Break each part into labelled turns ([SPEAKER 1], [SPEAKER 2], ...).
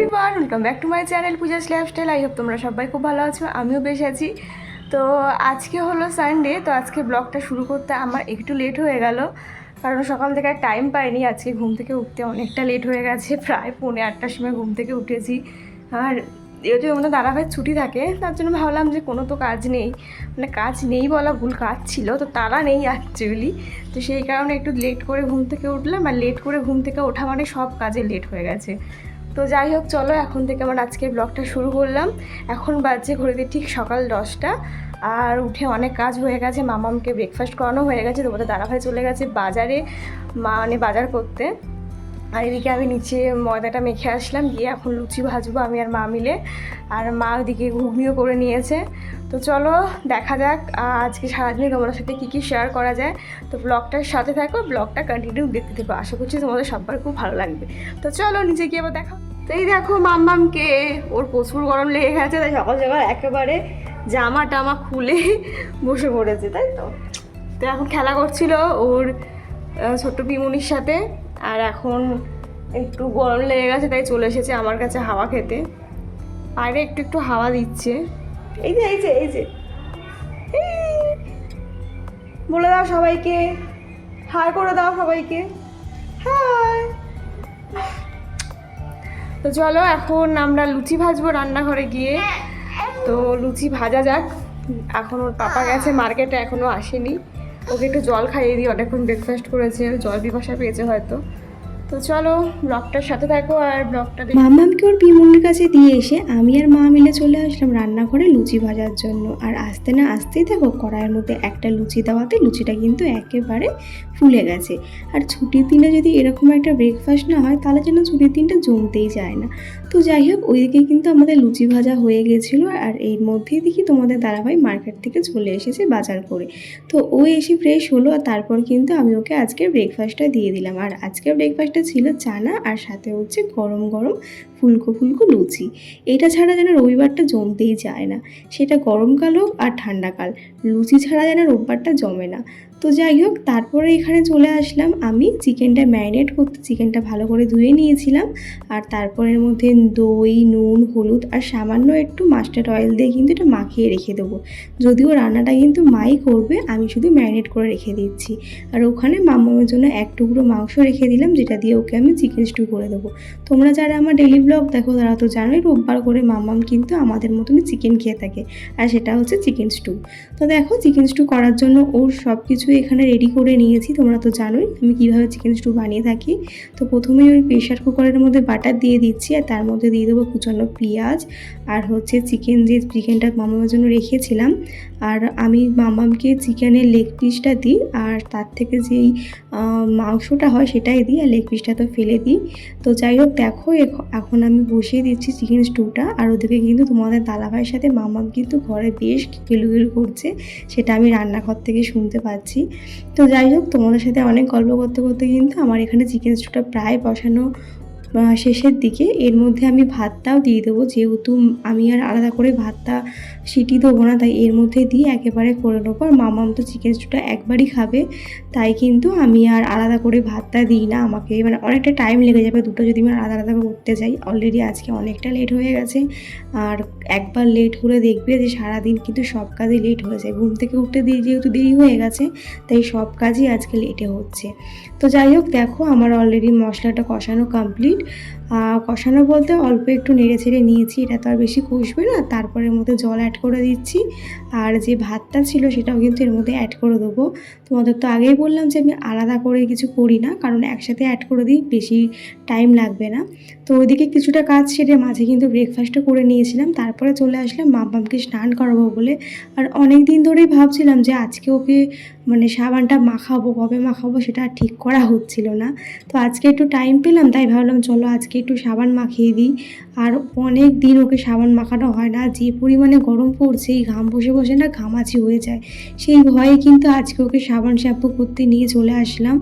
[SPEAKER 1] Everyone welcome back to my channel Pooja's lifestyle I hope তোমরা সবাই খুব ভালো আছো, আমিও বেশ আছি। তো আজকে হলো সানডে তো আজকে ব্লগটা শুরু করতে আমার একটু লেট হয়ে গেল, কারণ সকাল থেকে আর টাইম পাইনি। আজকে ঘুম থেকে উঠতে অনেকটা লেট হয়ে গেছে, প্রায় পৌনে আটটার সময় ঘুম থেকে উঠেছি। আর যেহেতু আমাদের দাদাভাইয়ের ছুটি থাকে, তার জন্য ভাবলাম যে কোনো তো কাজ নেই মানে কাজ নেই বলা ভুল, কাজ ছিল, তো তারা নেই অ্যাকচুয়ালি তো সেই কারণে একটু লেট করে ঘুম থেকে উঠলাম, আর লেট করে ঘুম থেকে ওঠা মানে সব কাজে লেট হয়ে গেছে। তো যাই হোক, চলো এখন থেকে আমার আজকে ব্লগটা শুরু করলাম। এখন বাজছে ঘড়িতে ঠিক সকাল দশটা। আর উঠে অনেক কাজ হয়ে গেছে, মামামকে ব্রেকফাস্ট করানো হয়ে গেছে, তো বোধহয় দাদাভাই চলে গেছে বাজারে, মা মানে বাজার করতে। আর এদিকে আমি নিচে ময়দাটা মেখে আসলাম, গিয়ে এখন লুচি ভাজবো আমি আর মা মিলে। আর মা ওদিকে ঘুগনিও করে নিয়েছে। তো চলো, দেখা যাক আজকে সারাদিনে তোমাদের সাথে কী কী শেয়ার করা যায়। তো ব্লগটার সাথে থাকো ব্লগটা কন্টিনিউ দেখতে থাকো। আশা করছি তোমাদের সবার খুব ভালো লাগবে। তো চলো, নিচে গিয়ে আবার দেখা তো এই দেখো মাম্মামকে, ওর প্রচুর গরম লেগে গেছে, তাই সকাল সকাল একেবারে জামা টামা খুলে বসে পড়েছে, তাই তো? তো এখন খেলা করছিল ওর ছোট্ট পিমুনির সাথে। আর এখন একটু গরম লেগে গেছে, তাই চলে এসেছে আমার কাছে হাওয়া খেতে। বাইরে একটু একটু হাওয়া দিচ্ছে। এই যে এই যে এই যে। বলে দাও সবাইকে। হাই করে দাও সবাইকে। হাই। তো চলো, এখন আমরা লুচি ভাজবো রান্নাঘরে গিয়ে। তো লুচি ভাজা যাক। এখন ওর পাপা গেছে মার্কেটে এখনও আসেনি। ওকে একটু জল খাইয়ে দিই, অনেকক্ষণ ব্রেকফাস্ট করেছে জল পিপাসা পেয়েছে হয়তো। তো চলো ব্লগটার সাথে থাকো আর ব্লগটা
[SPEAKER 2] মামামকে ওর পিমুনির কাছে দিয়ে এসে আমি আর মা মিলে চলে আসলাম রান্নাঘরে লুচি ভাজার জন্য। আর আসতে না আসতেই দেখো কড়াইয়ের মধ্যে একটা লুচি দেওয়াতে লুচিটা কিন্তু একেবারে ফুলে গেছে। আর ছুটির দিনে যদি এরকম একটা ব্রেকফাস্ট না হয়, তাহলে যেন ছুটির দিনটা জমতেই যায় না। তো যাই হোক ওইদিকে কিন্তু আমাদের লুচি ভাজা হয়ে গেছিল আর এর মধ্যেই দেখি তোমাদের দাদাভাই মার্কেট থেকে চলে এসেছে বাজার করে। তো ও এসে ফ্রেশ হলো আর তারপর কিন্তু আমি ওকে আজকের ব্রেকফাস্টটা দিয়ে দিলাম। আর আজকের ব্রেকফাস্টটা ছিল চানা আর সাথে হচ্ছে গরম গরম ফুলকো ফুলকো লুচি। এটা ছাড়া যেন রবিবারটা জমতেই যায় না। সেটা গরমকাল হোক আর ঠান্ডাকাল। লুচি ছাড়া যেন রোববারটা জমে না। তো যাই হোক, তারপরে এখানে চলে আসলাম। আমি চিকেনটা ম্যারিনেট করতে চিকেনটা ভালো করে ধুয়ে নিয়েছিলাম। আর তারপরের মধ্যে দই, নুন, হলুদ আর সামান্য একটু মাস্টার্ড অয়েল দিয়ে কিন্তু এটা মাখিয়ে রেখে দেবো। যদিও রান্নাটা কিন্তু মাই করবে, আমি শুধু ম্যারিনেট করে রেখে দিচ্ছি। আর ওখানে মামামের জন্য এক টুকরো মাংস রেখে দিলাম, যেটা দিয়ে ওকে আমি চিকেন স্টু করে দেবো। তোমরা যারা আমার ডেলি ব্লগ দেখো, তারা তো জানোই রোববার করে মামাম কিন্তু আমাদের মতনই চিকেন খেয়ে থাকে। আর সেটা হচ্ছে চিকেন স্টু। তো দেখো, চিকেন স্টু করার জন্য ওর সব কিছু এখানে রেডি করে নিয়েছি, তোমরা তো জানোই আমি কীভাবে চিকেন স্টু বানিয়ে থাকি। তো প্রথমেই ওই প্রেশার কুকারের মধ্যে বাটার দিয়ে দিচ্ছি আর তার মধ্যে দিয়ে দেবো কুচানো পেঁয়াজ আর হচ্ছে চিকেন যে চিকেনটা মামামের জন্য রেখেছিলাম। আর আমি মামামকে চিকেনের লেগ পিসটা দিই আর তার থেকে যেই মাংসটা হয় সেটাই দিই আর লেগ পিসটা তো ফেলে দিই। তো যাই হোক, দেখো এখ- এখন আমি বসিয়ে দিচ্ছি চিকেন স্টুটা আর ওদিকে কিন্তু তোমাদের দাদাভাইয়ের সাথে মামাম কিন্তু ঘরে বেশ গেলুগেলু করছে, সেটা আমি রান্নাঘর থেকে শুনতে পাচ্ছি। তো যাই হোক, তোমাদের সাথে অনেক গল্প করতে করতে কিন্তু আমার এখানে চিকেন স্টুটা প্রায় বসানো শেষের দিকে এর মধ্যে আমি ভাতটাও দিয়ে দেবো। যেহেতু আমি আর আলাদা করে ভাতটা সিটি দেবো না, তাই এর মধ্যে দিয়ে একেবারে করে নেব। আর মামাম তো চিকেন স্টুটা একবারই খাবে, তাই কিন্তু আমি আর আলাদা করে ভাতটা দিই না। আমাকে মানে অনেকটা টাইম লেগে যাবে দুটো যদি আমি আলাদা আলাদা করে করতে যাই। অলরেডি আজকে অনেকটা লেট হয়ে গেছে। আর একবার লেট হলে দেখবে যে সারাদিন কিন্তু সব কাজে লেট হয়ে যায়। ঘুম থেকে উঠতে দিয়ে যেহেতু দেরি হয়ে গেছে, তাই সব কাজই আজকে লেটে হচ্ছে। তো যাই হোক দেখো আমার অলরেডি মশলাটা কষানো কমপ্লিট কষানো বলতে অল্প একটু নেড়ে ছেড়ে নিয়েছি, এটা তো আর বেশি কষবে না। তারপরে এর মধ্যে জল অ্যাড করে দিচ্ছি। আর যে ভাতটা ছিল সেটাও কিন্তু এর মধ্যে অ্যাড করে দেবো। তোমাদের তো আগেই বললাম যে আমি আলাদা করে কিছু করি না, কারণ একসাথে অ্যাড করে দিই বেশি টাইম লাগবে না। তো ওইদিকে কিছুটা কাজ সেরে মাঝে কিন্তু ব্রেকফাস্টও করে নিয়েছিলাম। তারপরে চলে আসলাম মাম্মামকে স্নান করাবো বলে। আর অনেক দিন ধরেই ভাবছিলাম যে আজকে ওকে মানে সাবানটা মাখাবো, কবে মাখাবো সেটা ঠিক করা হচ্ছিল না। তো আজকে একটু টাইম পেলাম, তাই ভাবলাম চলো আজকে একটু সাবান মাখিয়ে দিই। আর অনেক দিন ওকে সাবান মাখানো হয় না। যে পরিমাণে গরম পড়ছে, এই ঘাম বসে বসে না ঘামাচি হয়ে যায়। সেই ভয়ে কিন্তু আজকে ওকে সাবান শ্যাম্পু করতে নিয়ে চলে আসলাম।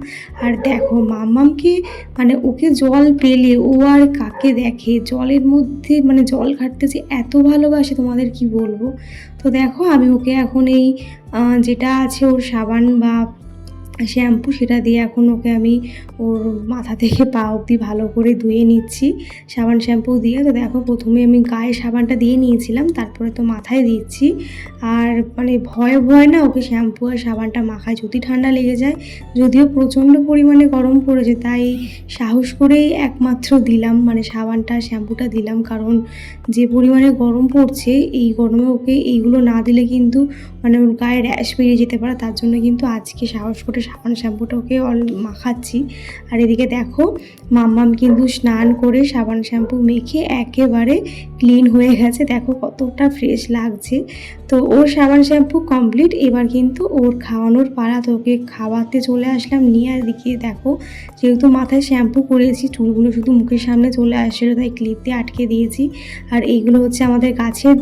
[SPEAKER 2] আর দেখো, মাম্মামকে মানে ওকে জল পেলে ও আর কাকে দেখে? জলের মধ্যে মানে জল ঘাটতে যে এত ভালোবাসে, তোমাদের কি বলব? তো দেখো, আমি ওকে এখন এই যেটা আছে ওর সাবান বা শ্যাম্পু সেটা দিয়ে এখন ওকে আমি ওর মাথা থেকে পা অবধি ভালো করে ধুয়ে নিচ্ছি, সাবান শ্যাম্পু দিয়ে। তো দেখো প্রথমে আমি গায়ে সাবানটা দিয়ে নিয়েছিলাম, তারপরে তো মাথায় দিচ্ছি। আর মানে ভয়ে ভয় না ওকে শ্যাম্পু আর সাবানটা মাখায়, যদি ঠান্ডা লেগে যায়। যদিও প্রচণ্ড পরিমাণে গরম পড়েছে, তাই সাহস করেই একমাত্র দিলাম মানে সাবানটা, শ্যাম্পুটা দিলাম। কারণ যে পরিমাণে গরম পড়ছে, এই গরমে ওকে এইগুলো না দিলে কিন্তু মানে ওর গায়ে র্যাশ বেরিয়ে যেতে পারে। তার জন্য কিন্তু আজকে সাহস করে সাবান শ্যাম্পুটা ওকে অল মাখাচ্ছি। আর এদিকে দেখো, মাম্মাম কিন্তু স্নান করে সাবান শ্যাম্পু মেখে একেবারে ক্লিন হয়ে গেছে। দেখো কতটা ফ্রেশ লাগছে। তো ওর সাবান শ্যাম্পু কমপ্লিট। এবার কিন্তু ওর খাওয়ানোর পাড়া তো ওকে খাওয়াতে চলে আসলাম। নিয়ে আর এদিকে দেখো, যেহেতু মাথায় শ্যাম্পু করেছি, চুলগুলো শুধু মুখের সামনে চলে আসছিল তাই ক্লিপ দিয়ে আটকে দিয়েছি। আর এইগুলো হচ্ছে আমাদের গাছের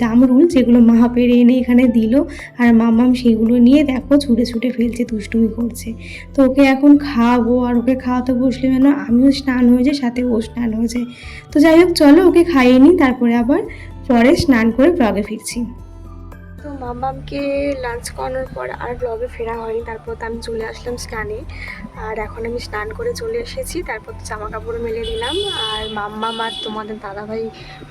[SPEAKER 2] জামরুল, যেগুলো মা পেরে এনে এখানে দিল। আর মামাম সেগুলো নিয়ে দেখো, ছুটে ছুটে ফেলছে, দুষ্টুমি করছে। তো ওকে এখন খাওয়াবো, আর ওকে খাওয়াতে বসলে যেন আমিও স্নান হয়ে যাই, সাথে ও স্নান হয়ে যায়। তো যাই হোক, চলো ওকে খাইয়ে নিই, তারপরে আবার পরে স্নান করে ব্লগে ফিরছি।
[SPEAKER 1] মামামকে লাঞ্চ করানোর পর আর ব্লগে ফেরা হয়নি, তারপর তো আমি চলে আসলাম স্নানে আর এখন আমি স্নান করে চলে এসেছি, তারপর তো জামা কাপড় মেলে দিলাম আর মাম্মাম আর তোমাদের দাদাভাই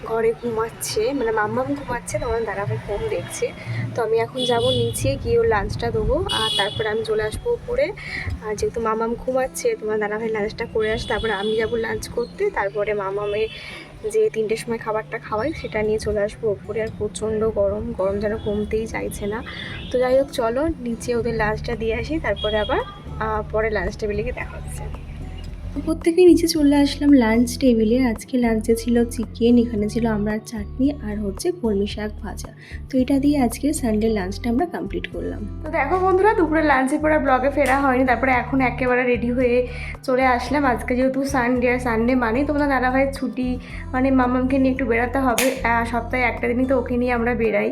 [SPEAKER 1] ঘরে ঘুমাচ্ছে মানে মাম্মাম ঘুমাচ্ছে, তোমাদের দাদাভাই ফোন দেখছে। তো আমি এখন যাব নিচে গিয়ে ওর লাঞ্চটা দেবো, আর তারপরে আমি চলে আসব উপরে। আর যেহেতু মামাম ঘুমাচ্ছে তোমার দাদাভাই লাঞ্চটা করে আস, তারপরে আমি যাব লাঞ্চ করতে, তারপরে মামামের যে তিনটের সময় খাবারটা খাওয়াই, সেটা নিয়ে চলে আসব ওপরে। আর প্রচণ্ড গরম গরম যেন কমতেই চাইছে না। তো যাই হোক, চলো নিচে ওদের লাঞ্চটা দিয়ে আসি, তারপরে আবার পরে লাঞ্চ টেবিলে গিয়ে দেখা হচ্ছে।
[SPEAKER 2] প্রত্যেকে নিচে চলে আসলাম লাঞ্চ টেবিলে আজকে লাঞ্চে ছিল চিকেন এখানে ছিল আমরা চাটনি আর হচ্ছে কলমি শাক ভাজা। তো এটা দিয়ে আজকে সানডে লাঞ্চটা আমরা কমপ্লিট করলাম।
[SPEAKER 1] তো দেখো বন্ধুরা, দুপুরে লাঞ্চের পরে ব্লগে ফেরা হয়নি। তারপরে এখন একেবারে রেডি হয়ে চলে আসলাম। আজকে যেহেতু সানডে আর সানডে মানে তোমরা দাদাভাইয়ের ছুটি। মানে মামামকে নিয়ে একটু বেড়াতে হবে। সপ্তাহে একটা দিনই তো ওকে নিয়ে আমরা বেরাই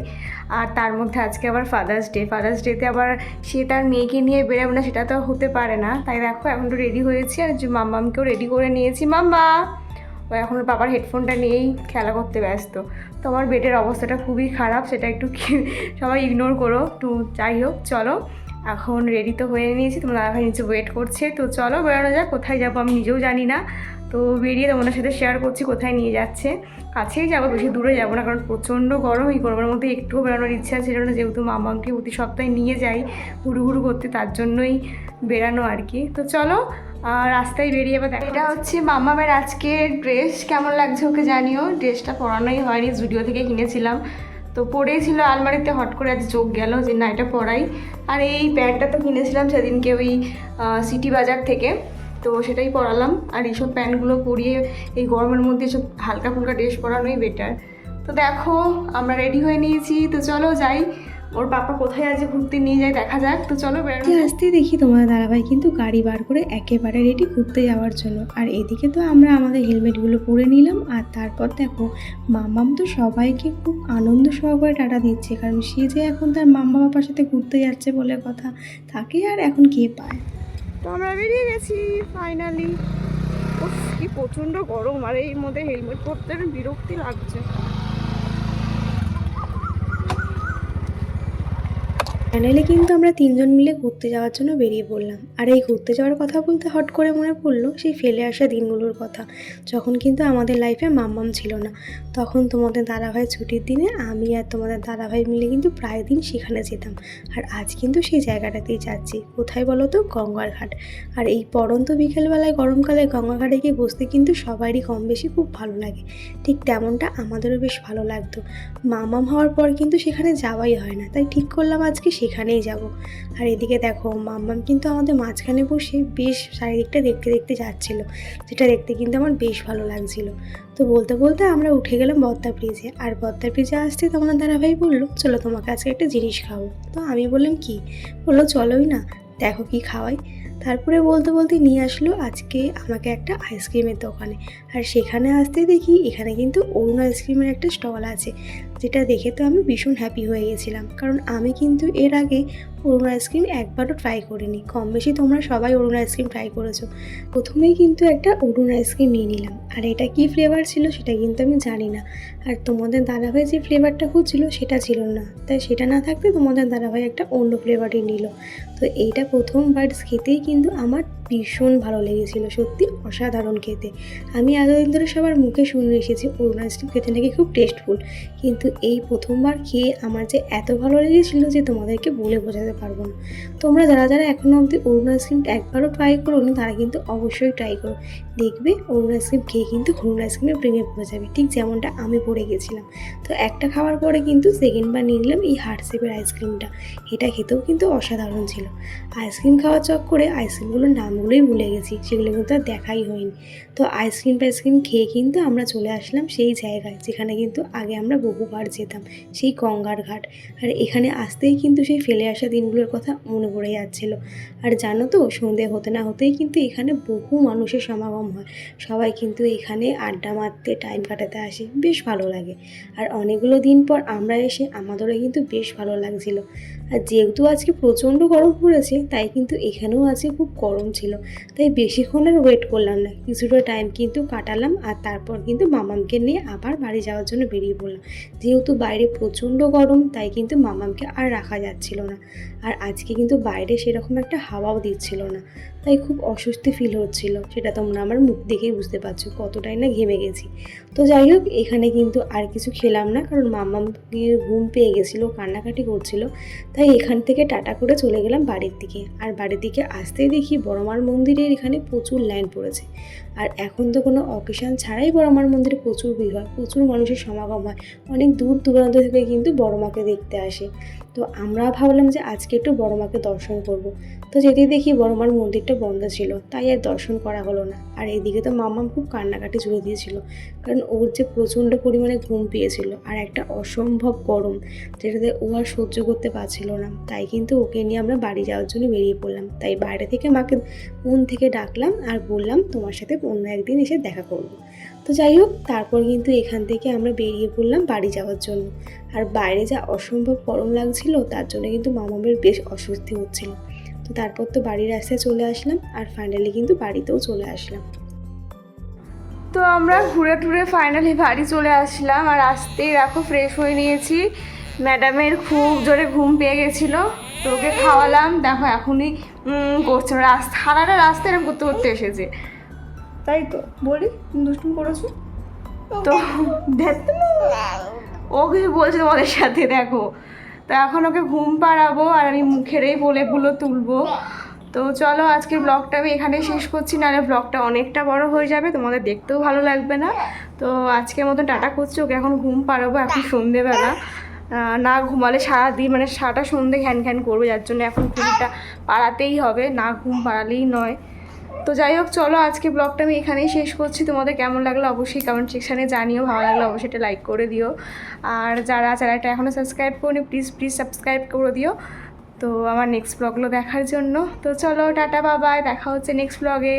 [SPEAKER 1] আর তার মধ্যে আজকে আবার ফাদার্স ডে ফাদার্স ডেতে আবার সে তার মেয়েকে নিয়ে বেরাবে না, সেটা তো হতে পারে না। তাই দেখো, এখন তো রেডি হয়েছি। আর যে মাম্মামকেও রেডি করে নিয়েছি। মাম্মা, ও এখন বাবার হেডফোনটা নিয়েই খেলা করতে ব্যস্ত। তো আমার বেডের অবস্থাটা খুবই খারাপ, সেটা একটু সবাই ইগনোর করো। একটু যাই হোক, চলো। এখন রেডি তো হয়ে নিয়েছি, তোমার দাদাভাই নিচে ওয়েট করছে। তো চলো বেরোনো যাক, কোথায় যাব আমি নিজেও জানি না। তো বেরিয়ে তোমাদের সাথে শেয়ার করছি, কোথায় নিয়ে যাচ্ছে। কাছেই যাব, বেশি দূরে যাব না, কারণ প্রচণ্ড গরম। এই গরমের মধ্যে একটুও বেরোনোর ইচ্ছা ছিল না, যেহেতু মামাকে প্রতি সপ্তাহে নিয়ে যাই হুড়ু করতে, তার জন্যই বেরানো আর কি। তো চলো রাস্তায় বেরিয়ে এবার দেখো এটা হচ্ছে মামামের আজকে ড্রেস কেমন লাগছে ওকে জানিও? ড্রেসটা পরানোই হয়নি জুডিও থেকে কিনেছিলাম। তো পরেই ছিল আলমারিতে হট করে আজ চোখ গেল যে না, এটা পরাই। আর এই প্যান্টটা তো কিনেছিলাম সেদিনকে ওই সিটি বাজার থেকে। তো সেটাই পরালাম। আর এইসব প্যান্টগুলো পরিয়ে এই গরমের মধ্যে সব হালকা ফুলকা ড্রেস পরানোই বেটার তো দেখো, আমরা রেডি হয়ে নিয়েছি। তো চলো যাই। ওর পাপা কোথায় আছে ঘুরতে নিয়ে যায় দেখা যাক। তো চলো বেরোনো
[SPEAKER 2] আজকে আসতেই দেখি তোমার দাদাভাই কিন্তু গাড়ি বার করে একেবারে রেডি ঘুরতে যাওয়ার জন্য। আর এদিকে তো আমরা আমাদের হেলমেটগুলো পরে নিলাম আর তারপর দেখো মামাম তো সবাইকে খুব আনন্দ সহকারে টাটা দিচ্ছে কারণ সে যে এখন তার মাম্মা বাবার সাথে ঘুরতে যাচ্ছে বলে কথা তাকে আর এখন কে পায়?
[SPEAKER 1] তো আমরা বেরিয়ে গেছি ফাইনালি কি প্রচণ্ড গরম আর এই মধ্যে হেলমেট পরতে বিরক্তি লাগছে।
[SPEAKER 2] ফাইনালি কিন্তু আমরা তিনজন মিলে ঘুরতে যাওয়ার জন্য বেরিয়ে পড়লাম। আর এই ঘুরতে যাওয়ার কথা বলতে হট করে মনে পড়ল সেই ফেলে আসা দিনগুলোর কথা। যখন কিন্তু আমাদের লাইফে মাম্মাম ছিল না। তখন তোমাদের দাদাভাই ছুটির দিনে আমি আর তোমাদের দাদাভাই মিলে কিন্তু প্রায় দিন সেখানে যেতাম। আর আজ কিন্তু সেই জায়গাটাতেই যাচ্ছি। কোথায় বলো তো? গঙ্গারঘাট। আর এই পড়ন্ত বিকেলবেলায়, গরমকালে গঙ্গাঘাটে গিয়ে বসতে কিন্তু সবারই কম বেশি খুব ভালো লাগে। ঠিক তেমনটা আমাদেরও বেশ ভালো লাগতো। মামাম হওয়ার পর কিন্তু সেখানে যাওয়াই হয় না। তাই ঠিক করলাম আজকে সেখানেই যাব। আর এদিকে দেখো, মাম্মাম কিন্তু আমাদের মাঝখানে বসে বেশ চারিদিকটা দেখতে দেখতে যাচ্ছিল, যেটা দেখতে কিন্তু আমার বেশ ভালো লাগছিল। তো বলতে বলতে আমরা উঠে গেলাম বদ্দা ব্রিজে আর বদ্দা ব্রিজে আসতে তোমার দাদাভাই বলল, চলো তোমাকে আজকে একটা জিনিস খাব তো আমি বললাম, কি? বলল, চলোই না, দেখো কি খাওয়াই। তারপরে বলতে বলতে নিয়ে আসলো আজকে আমাকে একটা আইসক্রিমের দোকানে। আর সেখানে আসতে দেখি এখানে কিন্তু অরুণ আইসক্রিমের একটা স্টল আছে। যেটা দেখে তো আমি ভীষণ হ্যাপি হয়ে গেছিলাম। কারণ আমি কিন্তু এর আগে অরুণ আইসক্রিম একবারও ট্রাই করিনি। কম বেশি তোমরা সবাই অরুণ আইসক্রিম ট্রাই করেছ। প্রথমেই কিন্তু একটা অরুণ আইসক্রিম নিয়ে নিলাম। আর এটা কি ফ্লেভার ছিল সেটা কিন্তু আমি জানি না। আর তোমাদের দাদা দাদাভাই যে ফ্লেভারটা খুঁজছিল সেটা ছিল না। তাই সেটা না থাকতে তোমাদের দাদাভাই একটা অন্য ফ্লেভারই নিল। তো এইটা প্রথম বাইটস খেতেই কিন্তু আমার ভীষণ ভালো লেগেছিল, সত্যি অসাধারণ খেতে। আমি এতদিন ধরে সবার মুখে শুনে এসেছি, অরুণ আইসক্রিম খেতে নাকি খুব টেস্টফুল কিন্তু এই প্রথমবার খেয়ে আমার যে এত ভালো লেগেছিল যে তোমাদেরকে বলে বোঝাতে পারব না। তোমরা যারা যারা এখনও অবধি অরুণ আইসক্রিমটা একবারও ট্রাই করোনি, তারা কিন্তু অবশ্যই ট্রাই করো। দেখবে অরুণ আইসক্রিম খেয়ে কিন্তু অরুণ আইসক্রিমে প্রেমে পড়ে যাবে, ঠিক যেমনটা আমি পড়ে গেছিলাম। তো একটা খাওয়ার পরে কিন্তু সেকেন্ডবার নিয়ে নিলাম এই হার্ট শেপের আইসক্রিমটা এটা খেতেও কিন্তু অসাধারণ ছিল। আইসক্রিম খাওয়ার চক্করে আইসক্রিমগুলোর নামগুলোই ভুলে গেছি, সেগুলো কিন্তু আর দেখাই হয়নি। তো আইসক্রিম টাইসক্রিম খেয়ে কিন্তু আমরা চলে আসলাম সেই জায়গায়, যেখানে কিন্তু আগে আমরা বহুবার যেতাম, সেই গঙ্গার ঘাট। আর এখানে আসতেই কিন্তু সেই ফেলে আসা দিনগুলোর কথা মনে পড়ে যাচ্ছিল। আর জানো তো, সন্ধে হতে না হতেই কিন্তু এখানে বহু মানুষের সমাগম হয়। সবাই কিন্তু এখানে আড্ডা মারতে টাইম কাটাতে আসে, বেশ ভালো লাগে। আর অনেকগুলো দিন পর আমরা এসে আমাদেরও কিন্তু বেশ ভালো লাগছিল। আর যেহেতু আজকে প্রচণ্ড গরম পড়েছে, তাই কিন্তু এখানেও আজকে খুব গরম ছিল। তাই বেশিক্ষণ আর ওয়েট করলাম না। কিছুটা টাইম কিন্তু কাটালাম আর তারপর কিন্তু মামামকে নিয়ে আবার বাড়ি যাওয়ার জন্য বেরিয়ে পড়লাম। যেহেতু বাইরে প্রচণ্ড গরম, তাই কিন্তু মামামকে আর রাখা যাচ্ছিল না। আর আজকে কিন্তু বাইরে সেরকম একটা হাওয়াও দিচ্ছিল না। তাই খুব অস্বস্তি ফিল হচ্ছিল। সেটা তোমরা আমার মুখ দেখেই বুঝতে পারছ কতটাই না ঘেমে গেছি। তো যাই হোক, এখানে কিন্তু আর কিছু খেলাম না কারণ মামামকে ঘুম পেয়ে গেছিল, কান্নাকাটি করছিল। তাই এখান থেকে টাটা করে চলে গেলাম বাড়ির দিকে। আর বাড়ির দিকে আসতেই দেখি বড়মার মন্দিরের এখানে প্রচুর লাইন পড়েছে। আর এখন তো কোনো অকেশান ছাড়াই বড়মার মন্দিরে প্রচুর ভিড় হয়, প্রচুর মানুষের সমাগম হয়। অনেক দূর দূরান্ত থেকে কিন্তু বড়মাকে দেখতে আসে। তো আমরা ভাবলাম যে আজকে একটু বড়মাকে দর্শন করব। তো যেতেই দেখি বড়মার মন্দিরটা বন্ধ ছিল, তাই আর দর্শন করা হলো না। আর এইদিকে তো মাম্মাম খুব কান্নাকাটি জুড়ে দিয়েছিল, কারণ ওর যে প্রচণ্ড পরিমাণে ঘুম পেয়েছিল আর একটা অসম্ভব গরম, যেটাতে ও আর সহ্য করতে পারছিল না। তাই কিন্তু ওকে নিয়ে আমরা বাড়ি যাওয়ার জন্য বেরিয়ে পড়লাম। তাই বাইরে থেকে মাকে মন থেকে ডাকলাম আর বললাম তোমার সাথে অন্য একদিন এসে দেখা করব। তো যাই হোক, তারপর কিন্তু এখান থেকে আমরা বেরিয়ে পড়লাম বাড়ি যাওয়ার জন্য। আর বাইরে যা অসম্ভব গরম লাগছিল, তার জন্য কিন্তু মামামের বেশ অস্বস্তি হচ্ছিল। তো তারপর তো বাড়ির রাস্তায় চলে আসলাম, আর ফাইনালি কিন্তু বাড়িতেও চলে আসলাম।
[SPEAKER 1] তো আমরা ঘুরে টুরে ফাইনালি বাড়ি চলে আসলাম, আর আসতেই দেখো ফ্রেশ হয়ে নিয়েছি। ম্যাডামের খুব জোরে ঘুম পেয়ে গেছিল, তো ওকে খাওয়ালাম। দেখো এখনই করছে রাস্তা, সারাটা রাস্তা এরকম করতে করতে এসেছে। তাই তো? বলি, তুমি করেছ? তো দেখতে ও কিছু বলছে তোমাদের সাথে, দেখো। তো এখন ওকে ঘুম পাড়াবো আর আমি মুখেরই বলে গুলো তুলবো। তো চলো, আজকের ব্লগটা আমি এখানে শেষ করছি, নাহলে ব্লগটা অনেকটা বড় হয়ে যাবে, তোমাদের দেখতেও ভালো লাগবে না। তো আজকের মতন টাটা করছি, ওকে এখন ঘুম পাড়াবো এখন সন্ধেবেলা। না ঘুমালে সারাদিন মানে সারাটা সন্ধে ঘ্যান ঘ্যান করবে, যার জন্য এখন ঘুমটা পাড়াতেই হবে, না ঘুম পাড়ালেই নয়। তো যাই হোক, চলো আজকে ব্লগটা আমি এখানেই শেষ করছি। তোমাদের কেমন লাগল অবশ্যই কমেন্ট সেকশানে জানিও, ভালো লাগল অবশ্যই এটা লাইক করে দিও। আর যারা চ্যানেলটা এখনও সাবস্ক্রাইব করি প্লিজ প্লিজ সাবস্ক্রাইব করে দিও। তো আমার নেক্সট ব্লগগুলো দেখার জন্য। তো চলো, টাটা বাবাই দেখা হচ্ছে নেক্সট ব্লগে